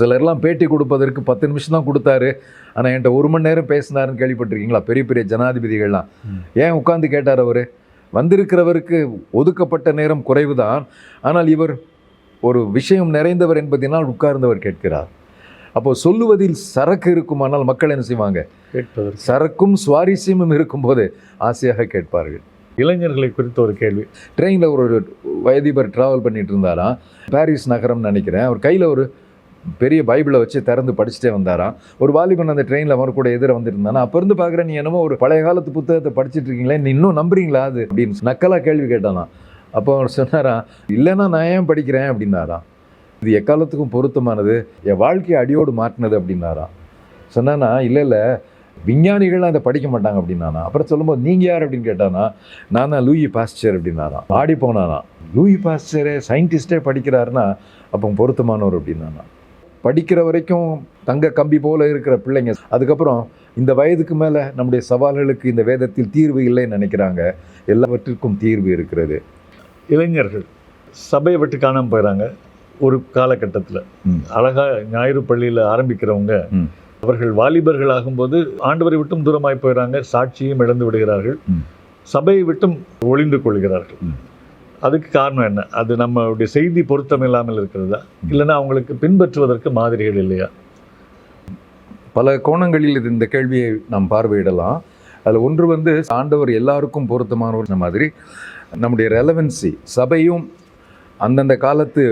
சிலர்லாம் பேட்டி கொடுப்பதற்கு பத்து நிமிஷம் தான் கொடுத்தாரு. ஆனால் என்கிட்ட ஒரு மணி நேரம் பேசினாருன்னு கேள்விப்பட்டிருக்கீங்களா? பெரிய பெரிய ஜனாதிபதிகள்லாம். ஏன் உட்கார்ந்து கேட்டார் அவர்? வந்திருக்கிறவருக்கு ஒதுக்கப்பட்ட நேரம் குறைவுதான். ஆனால் இவர் ஒரு விஷயம் நிறைந்தவர் என்பதனால் உட்கார்ந்தவர் கேட்கிறார். அப்போ சொல்லுவதில் சரக்கு இருக்குமானால் மக்கள் என்ன செய்வாங்க? கேட்பதற்கு. சரக்கும் சுவாரஸ்யமும் இருக்கும்போது ஆசையாக கேட்பார்கள். இளைஞர்களை குறித்த ஒரு கேள்வி. ட்ரெயினில் ஒரு வயதிபர் ட்ராவல் பண்ணிட்டு இருந்தாராம். பாரிஸ் நகரம்னு நினைக்கிறேன். அவர் கையில் ஒரு பெரிய பைபிளை வச்சு திறந்து படிச்சுட்டே வந்தாராம் ஒரு வாலிபன் அந்த ட்ரெயினில் அவர் கூட எதிர வந்துருந்தானா? அப்போ இருந்து பார்க்குறேன் நீ என்னமோ ஒரு பழைய காலத்து புத்தகத்தை படிச்சிட்டு இருக்கீங்களே நீ இன்னும் நம்புறீங்களா அது? அப்படின்னு நக்கலாக கேள்வி கேட்டானா. அப்போ அவர் சொன்னாராம் இல்லைன்னா நான் ஏன் படிக்கிறேன்? அப்படின்னாராம் இது எக்காலத்துக்கும் பொருத்தமானது? என் வாழ்க்கையை அடியோடு மாற்றினது? அப்படின்னாராம் சொன்னானா இல்லை இல்லை விஞ்ஞானிகள்லாம் இதை படிக்க மாட்டாங்க. அப்படின்னானா. அப்புறம் சொல்லும்போது நீங்கள் யார்? அப்படின்னு கேட்டானா நான் தான் லூயி பாஸ்டர். அப்படின்னாராம் ஆடி போனானா லூயி பாஸ்டரே சயின்டிஸ்டே படிக்கிறாருன்னா அப்போ பொருத்தமானவர். அப்படின்னானா. படிக்கிற வரைக்கும் தங்க கம்பி போல இருக்கிற பிள்ளைங்க அதுக்கப்புறம் இந்த வயதுக்கு மேலே நம்முடைய சவால்களுக்கு இந்த வேதத்தில் தீர்வு இல்லைன்னு நினைக்கிறாங்க எல்லாவற்றிற்கும் தீர்வு இருக்கிறது இளைஞர்கள் சபையை விட்டு காணாமல் போயிறாங்க ஒரு காலகட்டத்தில் ம். அழகா ஞாயிறு பள்ளியில் ஆரம்பிக்கிறவங்க. அவர்கள் வாலிபர்கள் ஆகும்போது ஆண்டவரை விட்டும் தூரமாய் போயிறாங்க சாட்சியும் இழந்து விடுகிறார்கள். சபையை விட்டும் ஒளிந்து கொள்கிறார்கள். அதுக்கு காரணம் என்ன? அது நம்மளுடைய செய்தி பொருத்தம் இல்லாமல் இருக்கிறதா? இல்லைன்னா அவங்களுக்கு பின்பற்றுவதற்கு மாதிரிகள் இல்லையா? பல கோணங்களில் இது இந்த கேள்வியை நாம் பார்வையிடலாம். அதில் ஒன்று வந்து ஆண்டவர் எல்லாருக்கும் பொருத்தமானவர் மாதிரி நம்முடைய ரெலவன்சி சபையும் அந்தந்த காலத்து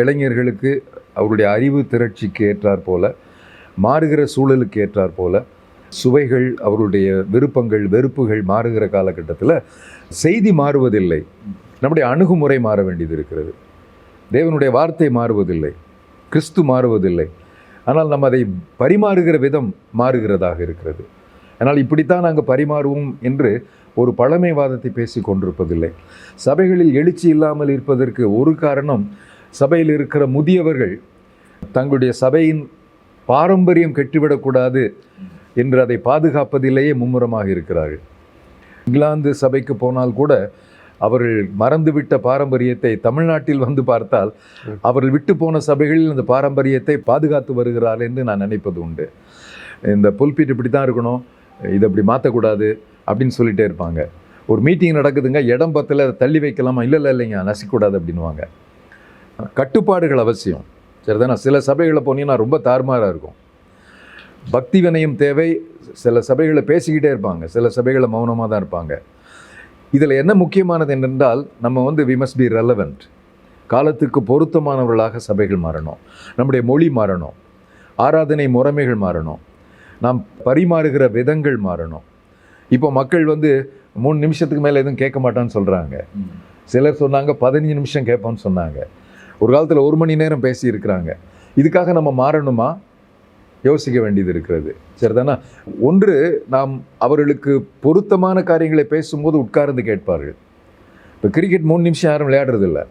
இளைஞர்களுக்கு அவருடைய அறிவு திரட்சிக்கு ஏற்றாற் போல மாறுகிற சூழலுக்கு ஏற்றாற் போல சுவைகள் அவருடைய விருப்பங்கள் வெறுப்புகள் மாறுகிற காலகட்டத்தில் செய்தி மாறுவதில்லை. நம்முடைய அணுகுமுறை மாற வேண்டியது இருக்கிறது தேவனுடைய வார்த்தை மாறுவதில்லை. கிறிஸ்து மாறுவதில்லை. ஆனால் நம்ம அதை பரிமாறுகிற விதம் மாறுகிறதாக இருக்கிறது. ஆனால் இப்படித்தான் நாங்கள் பரிமாறுவோம் என்று ஒரு பழமைவாதத்தை பேசி கொண்டிருப்பதில்லை. சபைகளில் எழுச்சி இல்லாமல் இருப்பதற்கு ஒரு காரணம் சபையில் இருக்கிற முதியவர்கள் தங்களுடைய சபையின் பாரம்பரியம் கெட்டுவிடக்கூடாது என்று அதை பாதுகாப்பதிலேயே மும்முரமாக இருக்கிறார்கள். இங்கிலாந்து சபைக்கு போனால் கூட அவர்கள் மறந்துவிட்ட பாரம்பரியத்தை தமிழ்நாட்டில் வந்து பார்த்தால் அவர்கள் விட்டு போன சபைகளில் அந்த பாரம்பரியத்தை பாதுகாத்து வருகிறார் என்று நான் நினைப்பது உண்டு. இந்த புல்பீட் இப்படி தான் இருக்கணும் இதை இப்படி மாற்றக்கூடாது அப்படின்னு சொல்லிட்டே இருப்பாங்க. ஒரு மீட்டிங் நடக்குதுங்க இடம் பத்தில் அதை தள்ளி வைக்கலாமா? இல்லை இல்லை இல்லைங்க நசிக்கூடாது அப்படின்னுவாங்க. கட்டுப்பாடுகள் அவசியம். சரிதானா? சில சபைகளை போனீங்கன்னா ரொம்ப தாறுமாறாக இருக்கும். பக்தி வினயம் தேவை சில சபைகளை பேசிக்கிட்டே இருப்பாங்க. சில சபைகளை மௌனமாக தான் இருப்பாங்க. இதில் என்ன முக்கியமானது என்னென்றால் நம்ம வந்து வி மஸ்ட் பி ரெலவெண்ட் காலத்துக்கு பொருத்தமானவர்களாக சபைகள் மாறணும். நம்முடைய மொழி மாறணும். ஆராதனை முறைமைகள் மாறணும். நாம் பரிமாறுகிற விதங்கள் மாறணும். இப்போ மக்கள் வந்து மூணு நிமிஷத்துக்கு மேலே எதுவும் கேட்க மாட்டான்னு சொல்கிறாங்க சிலர் சொன்னாங்க பதினஞ்சு நிமிஷம் கேட்போம்னு சொன்னாங்க. ஒரு காலத்தில் ஒரு மணி நேரம் பேசி இருக்கிறாங்க இதுக்காக நம்ம மாறணுமா? யோசிக்க வேண்டியது இருக்கிறது. சரிதானா? ஒன்று நாம் அவர்களுக்கு பொருத்தமான காரியங்களை பேசும்போது உட்கார்ந்து கேட்பார்கள். இப்போ கிரிக்கெட் மூணு நிமிஷம் யாரும் விளையாடுறதில்ல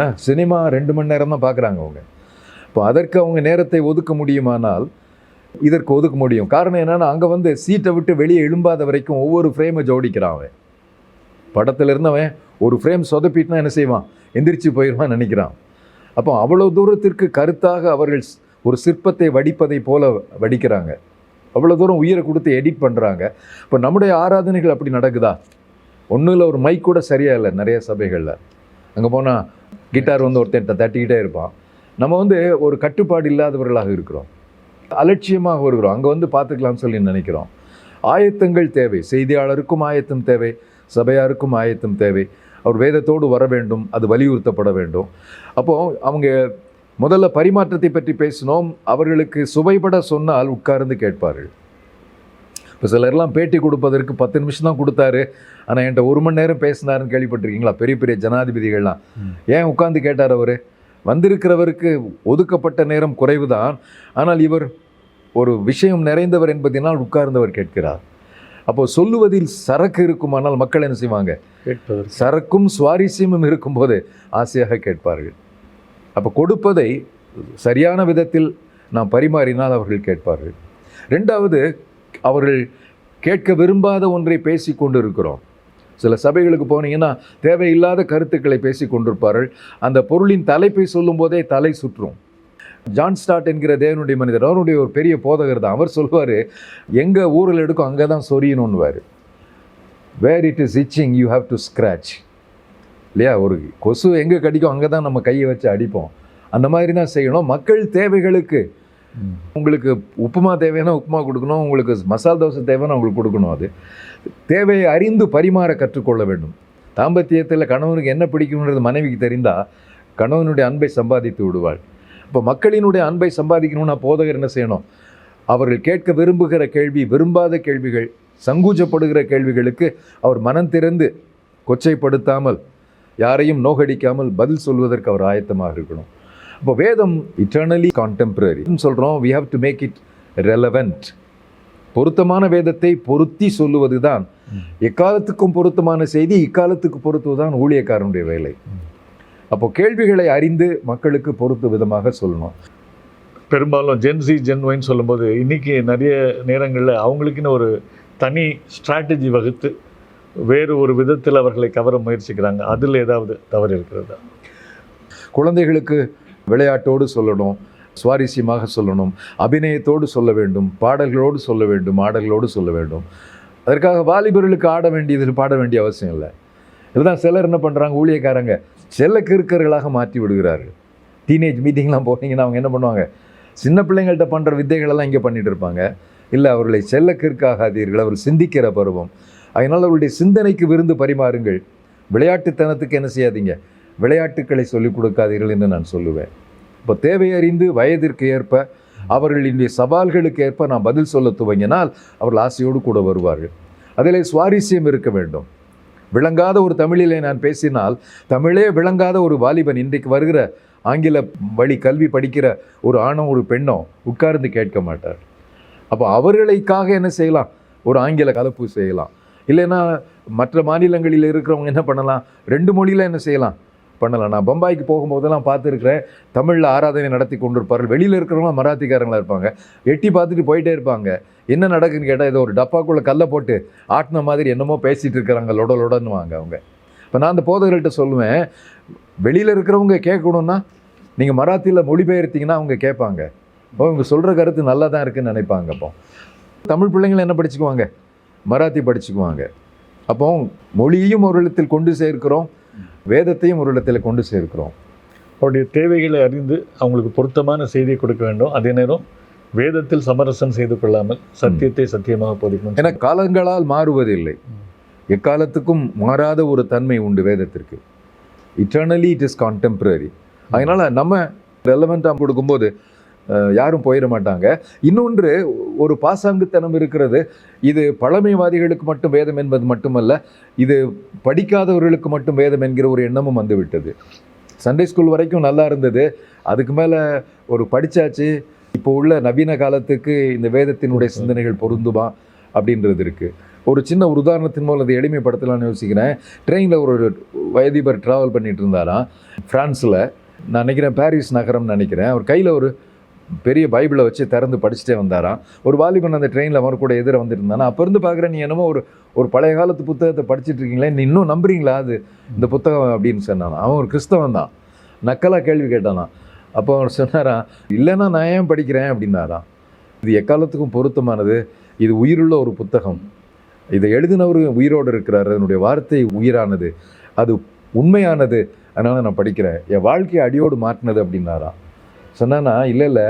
ஆ சினிமா ரெண்டு மணி நேரம் தான் பார்க்குறாங்க அவங்க. இப்போ அதற்கு அவங்க நேரத்தை ஒதுக்க முடியுமானால் இதற்கு ஒதுக்க முடியும். காரணம் என்னென்னா அங்கே வந்து சீட்டை விட்டு வெளியே எழும்பாத வரைக்கும் ஒவ்வொரு ஃப்ரேமை ஜோடிக்கிறான் அவன். படத்தில் இருந்தவன் ஒரு ஃப்ரேம் சொதப்பிட்டுனா என்ன செய்வான்? எந்திரிச்சு போயிடுவான் நினைக்கிறான். அப்போ அவ்வளோ தூரத்திற்கு கருத்தாக அவர்கள் ஒரு சிற்பத்தை வடிப்பதை போல வடிக்கிறாங்க. அவ்வளோ தூரம் உயிரை கொடுத்து எடிட் பண்ணுறாங்க இப்போ நம்முடைய ஆராதனைகள் அப்படி நடக்குதா? ஒன்றும் இல்லை ஒரு மைக் கூட சரியாக இல்லை நிறைய சபைகளில். அங்கே போனால் கிட்டார் வந்து ஒருத்தன் தட்டிக்கிட்டே இருப்பான். நம்ம வந்து ஒரு கட்டுப்பாடு இல்லாதவர்களாக இருக்கிறோம். அலட்சியமாக வருகிறோம். அங்கே வந்து பார்த்துக்கலாம்னு சொல்லி நினைக்கிறோம். ஆயத்தங்கள் தேவை. செய்தியாளருக்கும் ஆயத்தம் தேவை. சபையாருக்கும் ஆயத்தம் தேவை. அவர் வேதத்தோடு வர வேண்டும். அது வலியுறுத்தப்பட வேண்டும். அப்போது அவங்க முதல்ல பரிமாற்றத்தை பற்றி பேசினோம். அவர்களுக்கு சுவைபட சொன்னால் உட்கார்ந்து கேட்பார்கள். இப்போ சிலர்லாம் பேட்டி கொடுப்பதற்கு பத்து நிமிஷம் தான் கொடுத்தாரு. ஆனால் என்கிட்ட ஒரு மணி நேரம் பேசினாருன்னு கேள்விப்பட்டிருக்கீங்களா? பெரிய பெரிய ஜனாதிபதிகள்லாம். ஏன் உட்கார்ந்து கேட்டார் அவர்? வந்திருக்கிறவருக்கு ஒதுக்கப்பட்ட நேரம் குறைவுதான். ஆனால் இவர் ஒரு விஷயம் நிறைந்தவர் என்பதனால் உட்கார்ந்தவர் கேட்கிறார். அப்போ சொல்லுவதில் சரக்கு இருக்குமானால் மக்கள் என்ன செய்வாங்க? சரக்கும் சுவாரஸ்யமும் இருக்கும்போது ஆசையாக கேட்பார்கள். அப்போ கொடுப்பதை சரியான விதத்தில் நாம் பரிமாறினால் அவர்கள் கேட்பார்கள். ரெண்டாவது அவர்கள் கேட்க விரும்பாத ஒன்றை பேசி கொண்டு இருக்கிறோம் சில சபைகளுக்கு போனீங்கன்னா தேவையில்லாத கருத்துக்களை பேசி கொண்டிருப்பார்கள். அந்த பொருளின் தலைப்பை சொல்லும்போதே தலை சுற்றும். ஜான் ஸ்டார்ட் என்கிற தேவனுடைய மனிதர் அவருடைய ஒரு பெரிய போதகர் தான். அவர் சொல்வார் எங்கே ஊரில் எடுக்கும் அங்கே தான் சொரியணும்னுவார் where it is itching you have to scratch இல்லையா? ஒரு கொசு எங்கே கடிக்கும் அங்கே தான் நம்ம கையை வச்சு அடிப்போம். அந்த மாதிரி தான் செய்யணும். மக்கள் தேவைகளுக்கு. உங்களுக்கு உப்புமா தேவைன்னா உப்புமா கொடுக்கணும். உங்களுக்கு மசால் தோசை தேவைன்னா உங்களுக்கு கொடுக்கணும் அது. தேவையை அறிந்து பரிமாற கற்றுக்கொள்ள வேண்டும். தாம்பத்தியத்தில் கணவனுக்கு என்ன பிடிக்கும்ன்றது மனைவிக்கு தெரிந்தால் கணவனுடைய அன்பை சம்பாதித்து விடுவாள். இப்போ மக்களினுடைய அன்பை சம்பாதிக்கணும்னா போதகர் என்ன செய்யணும்? அவர்கள் கேட்க விரும்புகிற கேள்வி விரும்பாத கேள்விகள் சங்கூஜப்படுகிற கேள்விகளுக்கு அவர் மனம் திறந்து கொச்சைப்படுத்தாமல் யாரையும் நோகடிக்காமல் பதில் சொல்வதற்கு அவர் ஆயத்தமாக இருக்கணும். இப்போ வேதம் இட்டர்னலி கான்டெம்பரரி சொல்கிறோம் we have to make it relevant பொருத்தமான வேதத்தை பொருத்தி சொல்லுவது தான் எக்காலத்துக்கும் பொருத்தமான செய்தி இக்காலத்துக்கு பொருத்துவதுதான் ஊழியக்காரனுடைய வேலை. அப்போ கேள்விகளை அறிந்து மக்களுக்கு பொருத்து விதமாக சொல்லணும். பெரும்பாலும் ஜென்சி ஜென் ஒய்ன்னு சொல்லும்போது இன்றைக்கி நிறைய நேரங்களில் அவங்களுக்குன்னு ஒரு தனி ஸ்ட்ராட்டஜி வகுத்து வேறு ஒரு விதத்தில் அவர்களை கவர முயற்சிக்கிறாங்க. அதில் ஏதாவது தவறு இருக்கிறதா? குழந்தைகளுக்கு விளையாட்டோடு சொல்லணும் சுவாரஸ்யமாக சொல்லணும் அபிநயத்தோடு சொல்ல வேண்டும் பாடல்களோடு சொல்ல வேண்டும் ஆடல்களோடு சொல்ல வேண்டும். அதற்காக வாலிபர்களுக்கு ஆட வேண்டியது பாட வேண்டிய அவசியம் இல்லை. இதுதான் சிலர் என்ன பண்ணுறாங்க ஊழியக்காரங்க. செல்ல கிறுக்கர்களாக மாற்றி விடுகிறார்கள். டீனேஜ் மீட்டிங்லாம் போனீங்கன்னா அவங்க என்ன பண்ணுவாங்க? சின்ன பிள்ளைங்கள்ட்ட பண்ணுற வித்தைகளெல்லாம் இங்கே பண்ணிகிட்டு இருப்பாங்க. இல்லை அவர்களை செல்ல கிறுக்காகாதீர்கள். அவர் சிந்திக்கிற பருவம். அதனால் அவருடைய சிந்தனைக்கு விருந்து பரிமாறுங்கள். விளையாட்டுத்தனத்துக்கு என்ன செய்யாதீங்க. விளையாட்டுக்களை சொல்லிக் கொடுக்காதீர்கள் என்று நான் சொல்லுவேன். இப்போ தேவையறிந்து வயதிற்கு ஏற்ப அவர்களினுடைய சவால்களுக்கு ஏற்ப நான் பதில் சொல்ல துவங்கினால் அவர்கள் ஆசையோடு கூட வருவார்கள். அதில் சுவாரஸ்யம் இருக்க வேண்டும். விளங்காத ஒரு தமிழிலே நான் பேசினால் தமிழே விளங்காத ஒரு வாலிபன் இன்றைக்கு வருகிற ஆங்கில வழி கல்வி படிக்கிற ஒரு ஆணோ ஒரு பெண்ணோ உட்கார்ந்து கேட்க மாட்டார். அப்போ அவர்களுக்காக என்ன செய்யலாம்? ஒரு ஆங்கில கலப்பு செய்யலாம். இல்லைன்னா மற்ற மாநிலங்களில் இருக்கிறவங்க என்ன பண்ணலாம்? ரெண்டு மொழியில் என்ன செய்யலாம்? பண்ணலாம். நான் பம்பாய்க்கு போகும்போதெல்லாம் பார்த்துருக்குறேன். தமிழில் ஆராதனை நடத்தி கொண்டிருப்பார்கள். வெளியில் இருக்கிறவங்க மராத்திக்காரங்களா இருப்பாங்க. எட்டி பார்த்துட்டு போயிட்டே இருப்பாங்க. என்ன நடக்குதுன்னு கேட்டால் ஏதோ ஒரு டப்பாக்குள்ளே கல்லை போட்டு ஆட்டின மாதிரி என்னமோ பேசிகிட்டு இருக்கிறாங்க. லொட லொடன்னுவாங்க அவங்க. இப்போ நான் அந்த போதகர்கள்ட்ட சொல்லுவேன் வெளியில் இருக்கிறவங்க கேட்கணுன்னா நீங்கள் மராத்தியில் மொழிபெயர்த்தீங்கன்னா அவங்க கேட்பாங்க. இப்போ அவங்க சொல்கிற கருத்து நல்லா தான் இருக்குதுன்னு நினைப்பாங்க அப்போ. தமிழ் பிள்ளைங்களை என்ன படிச்சுக்குவாங்க? மராத்தி படிச்சுக்குவாங்க. அப்போ மொழியையும் ஒரு இடத்தில் கொண்டு சேர்க்கிறோம் வேதத்தையும் ஒரு இடத்துல கொண்டு சேர்க்கிறோம். அவருடைய தேவைகளை அறிந்து அவங்களுக்கு பொருத்தமான செய்தியை கொடுக்க வேண்டும். அதே நேரம் வேதத்தில் சமரசம் செய்து கொள்ளாமல் சத்தியத்தை சத்தியமாக போதிக்கணும். ஏன்னா காலங்களால் மாறுவதில்லை. எக்காலத்துக்கும் மாறாத ஒரு தன்மை உண்டு வேதத்திற்கு. இட்டர்னலி இட் இஸ் கான்டெம்பரரி அதனால் நம்ம ரெலவெண்ட்டாக கொடுக்கும்போது யாரும் போயிட மாட்டாங்க. இன்னொன்று ஒரு பாசாங்குத்தனம் இருக்கிறது. இது பழமைவாதிகளுக்கு மட்டும் வேதம் என்பது மட்டுமல்ல இது படிக்காதவர்களுக்கு மட்டும் வேதம் என்கிற ஒரு எண்ணமும் வந்துவிட்டது. சண்டே ஸ்கூல் வரைக்கும் நல்லா இருந்தது. அதுக்கு மேலே ஒரு படிச்சாச்சு. இப்போ உள்ள நவீன காலத்துக்கு இந்த வேதத்தினுடைய சிந்தனைகள் பொருந்துமா அப்படின்றது இருக்குது ஒரு சின்ன ஒரு உதாரணத்தின் மூலம் அதை எளிமைப்படுத்தலாம்னு யோசிக்கிறேன். ட்ரெயினில் ஒரு வயதிபர் ட்ராவல் பண்ணிட்டு இருந்தாராம். ஃப்ரான்ஸில். நான் நினைக்கிறேன் பாரிஸ் நகரம்னு நினைக்கிறேன். அவர் கையில் ஒரு பெரிய பைபிளை வச்சு திறந்து படிச்சுட்டே வந்தாராம் ஒரு வாலிபன் அந்த ட்ரெயினில் அவர் கூட எதிர வந்துட்டு இருந்தானா அப்போ இருந்து பார்க்குறேன் நீ என்னமோ ஒரு ஒரு பழைய காலத்து புத்தகத்தை படிச்சிட்டு இருக்கீங்களே நீ இன்னும் நம்புறீங்களா அது? இந்த புத்தகம் அப்படின்னு சொன்னான். அவன் ஒரு கிறிஸ்தவன் தான். நக்கலாக கேள்வி கேட்டானா. அப்போ அவர் சொன்னாராம் இல்லைன்னா நான் ஏன் படிக்கிறேன்? அப்படின்னாராம் இது எக்காலத்துக்கும் பொருத்தமானது. இது உயிருள்ள ஒரு புத்தகம். இதை எழுதினவர் உயிரோடு இருக்கிறார். அதனுடைய வார்த்தை உயிரானது. அது உண்மையானது. அதனால் நான் படிக்கிறேன். என் வாழ்க்கையை அடியோடு மாற்றினது அப்படின்னாராம் சொன்னானா இல்லை இல்லை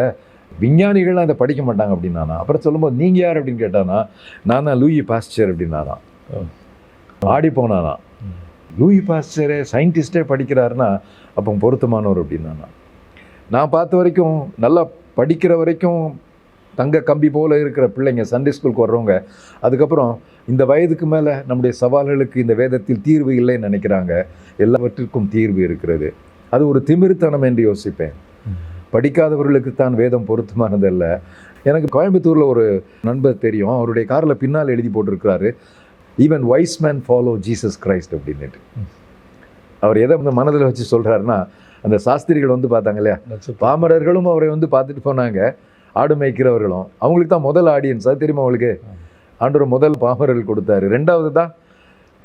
விஞ்ஞானிகள்லாம் இதை படிக்க மாட்டாங்க அப்படின்னானா. அப்புறம் சொல்லும்போது நீங்கள் யார்? அப்படின்னு கேட்டானா நான் தான் லூயி பாஸ்டர் அப்படின்னாராம் ஆடி போனானா. லூயி பாஸ்டரே சயின்டிஸ்டே படிக்கிறாருன்னா அப்போ பொருத்தமானவர் அப்படின்னானா. நான் பார்த்த வரைக்கும் நல்லா படிக்கிற வரைக்கும் தங்க கம்பி போல இருக்கிற பிள்ளைங்க சண்டே ஸ்கூலுக்கு வர்றவங்க அதுக்கப்புறம் இந்த வயதுக்கு மேலே நம்முடைய சவால்களுக்கு இந்த வேதத்தில் தீர்வு இல்லைன்னு நினைக்கிறாங்க. எல்லாவற்றிற்கும் தீர்வு இருக்கிறது. அது ஒரு திமிருத்தனம் என்று யோசிப்பேன். படிக்காதவர்களுக்கு தான் வேதம் பொருத்தமானதல்ல. எனக்கு கோயம்புத்தூரில் ஒரு நண்பர் தெரியும். அவருடைய காரில் பின்னால் எழுதி போட்டிருக்கிறாரு. Even wise man follow Jesus Christ அப்படின்னுட்டு. அவர் எதை வந்து மனதில் வச்சு சொல்கிறாருன்னா அந்த சாஸ்திரிகள் வந்து பார்த்தாங்க இல்லையா? பாமரர்களும் அவரை வந்து பார்த்துட்டு போனாங்க. ஆடு மேய்க்கிறவர்களும். அவங்களுக்கு தான் முதல் ஆடியன்ஸ் அது தெரியுமா அவங்களுக்கு ஆண்டவர் முதல் பாமரர்கள் கொடுத்தாரு. ரெண்டாவது தான்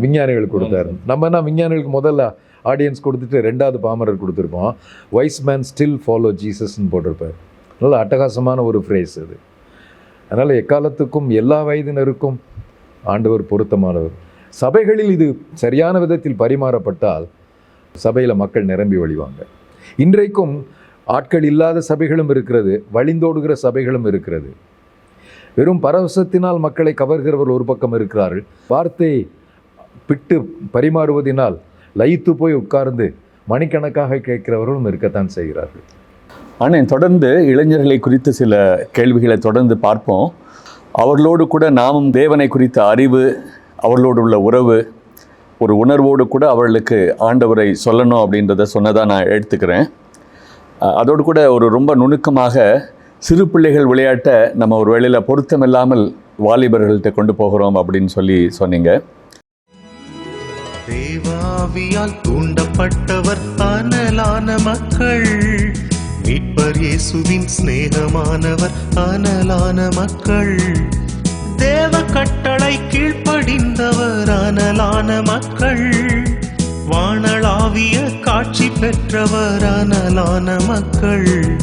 விஞ்ஞானிகள் கொடுத்தாரு. நம்ம என்ன விஞ்ஞானிகளுக்கு முதல்ல ஆடியன்ஸ் கொடுத்துட்டு ரெண்டாவது பாமரர் கொடுத்துருப்போம். வைஸ் மேன் ஸ்டில் ஃபாலோ ஜீசஸ்ன்னு போட்டிருப்பார். நல்ல அட்டகாசமான ஒரு ஃப்ரேஸ் அது. அதனால் எக்காலத்துக்கும் எல்லா வயதினருக்கும் ஆண்டவர் பொருத்தமானவர். சபைகளில் இது சரியான விதத்தில் பரிமாறப்பட்டால் சபையில் மக்கள் நிரம்பி வழிவாங்க. இன்றைக்கும் ஆட்கள் இல்லாத சபைகளும் இருக்கிறது வழிந்தோடுகிற சபைகளும் இருக்கிறது. வெறும் பரவசத்தினால் மக்களை கவர்கிறவர் ஒரு பக்கம் இருக்கிறார்கள். வார்த்தை பிட்டு பரிமாறுவதினால் லயித்து போய் உட்கார்ந்து மணிக்கணக்காக கேட்கிறவர்களும் இருக்கத்தான் செய்கிறார்கள். ஆனால் தொடர்ந்து இளைஞர்களை குறித்து சில கேள்விகளை தொடர்ந்து பார்ப்போம். அவர்களோடு கூட நாமும் தேவனை குறித்த அறிவு அவர்களோடு உள்ள உறவு ஒரு உணர்வோடு கூட அவர்களுக்கு ஆண்டவரை சொல்லணும் அப்படின்றத சொன்னதாக நான் எடுத்துக்கிறேன். அதோடு கூட ஒரு ரொம்ப நுணுக்கமாக சிறு பிள்ளைகள் விளையாட்டை நம்ம ஒரு வேளையில் பொருத்தமில்லாமல் வாலிபர்கள்ட்ட கொண்டு போகிறோம் அப்படின்னு சொல்லி சொன்னீங்க. தேவாவியால் தூண்டப்பட்டவர் அனலான மக்கள். மீட்பர் இயேசுவின் சிநேகமானவர் அனலான மக்கள். தேவ கட்டளை கீழ்ப்படிந்தவர் அனலான மக்கள். வானளாவிய காட்சி பெற்றவர் அனலான மக்கள்.